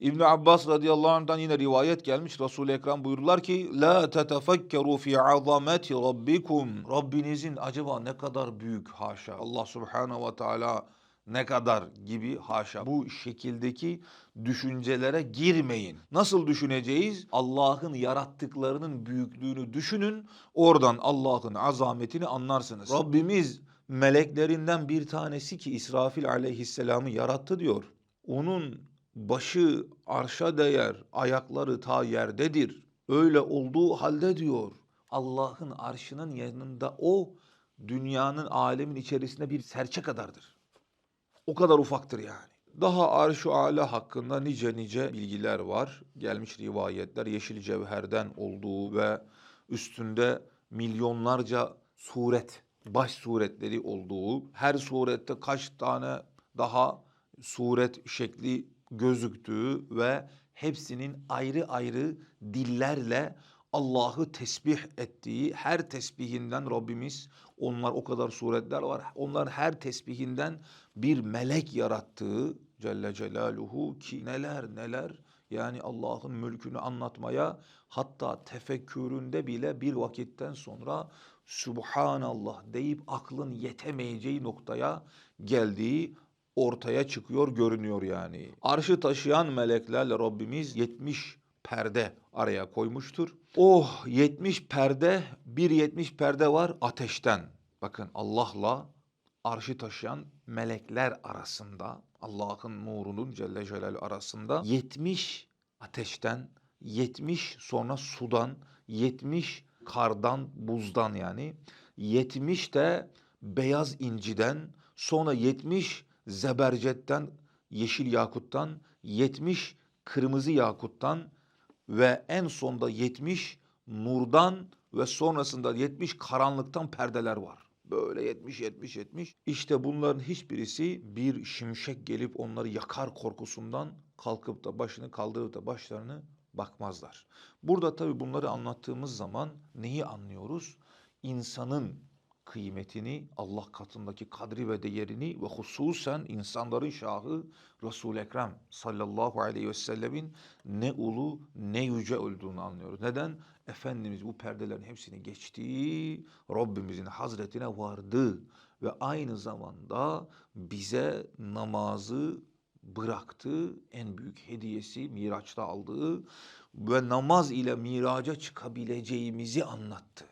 İbn Abbas radıyallahu anh'dan yine rivayet gelmiş. Resul-i Ekrem buyururlar ki La tetefekkeru fi azameti rabbikum. Rabbinizin acaba ne kadar büyük haşa. Allah subhanahu ve teala ne kadar gibi haşa. Bu şekildeki düşüncelere girmeyin. Nasıl düşüneceğiz? Allah'ın yarattıklarının büyüklüğünü düşünün. Oradan Allah'ın azametini anlarsınız. Rabbimiz meleklerinden bir tanesi ki İsrafil aleyhisselamı yarattı diyor. Onun başı arşa değer, ayakları ta yerdedir. Öyle olduğu halde diyor. Allah'ın arşının yanında o dünyanın alemin içerisinde bir serçe kadardır. O kadar ufaktır yani. Daha arş-ı ala hakkında nice nice bilgiler var. Gelmiş rivayetler yeşil cevherden olduğu ve üstünde milyonlarca suret, baş suretleri olduğu, her surette kaç tane daha suret şekli gözüktüğü ve hepsinin ayrı ayrı dillerle Allah'ı tesbih ettiği, her tesbihinden Rabbimiz, onlar o kadar suretler var, onların her tesbihinden bir melek yarattığı Celle Celaluhu ki neler neler yani Allah'ın mülkünü anlatmaya hatta tefekküründe bile bir vakitten sonra Subhanallah deyip aklın yetemeyeceği noktaya geldiği ortaya çıkıyor, görünüyor yani. Arşı taşıyan meleklerle Rabbimiz 70 perde araya koymuştur. Oh 70 perde, bir 70 perde var ateşten. Bakın Allah'la arşı taşıyan melekler arasında, Allah'ın nurunun Celle Celaluhu arasında 70 ateşten, 70 sonra sudan, 70 kardan, buzdan yani, 70 de beyaz inciden, sonra 70 zebercetten, yeşil yakuttan, 70 kırmızı yakuttan ve en sonda 70 nurdan ve sonrasında 70 karanlıktan perdeler var. Böyle 70 70 70. İşte bunların hiçbirisi bir şimşek gelip onları yakar korkusundan kalkıp da başını kaldırıp da başlarını bakmazlar. Burada tabii bunları anlattığımız zaman neyi anlıyoruz? İnsanın kıymetini, Allah katındaki kadri ve değerini ve hususen insanların şahı Resul-i Ekrem sallallahu aleyhi ve sellemin ne ulu ne yüce olduğunu anlıyoruz. Neden? Efendimiz bu perdelerin hepsini geçti, Rabbimizin hazretine vardı ve aynı zamanda bize namazı bıraktı. En büyük hediyesi Miraç'ta aldığı ve namaz ile miraca çıkabileceğimizi anlattı.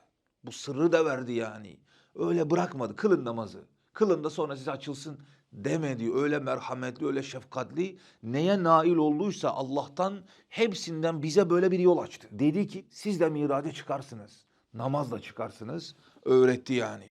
Bu sırrı da verdi yani. Öyle bırakmadı. Kılın namazı. Kılın da sonra size açılsın demedi. Öyle merhametli, öyle şefkatli. Neye nail olduysa Allah'tan hepsinden bize böyle bir yol açtı. Dedi ki siz de miraca çıkarsınız. Namazla çıkarsınız. Öğretti yani.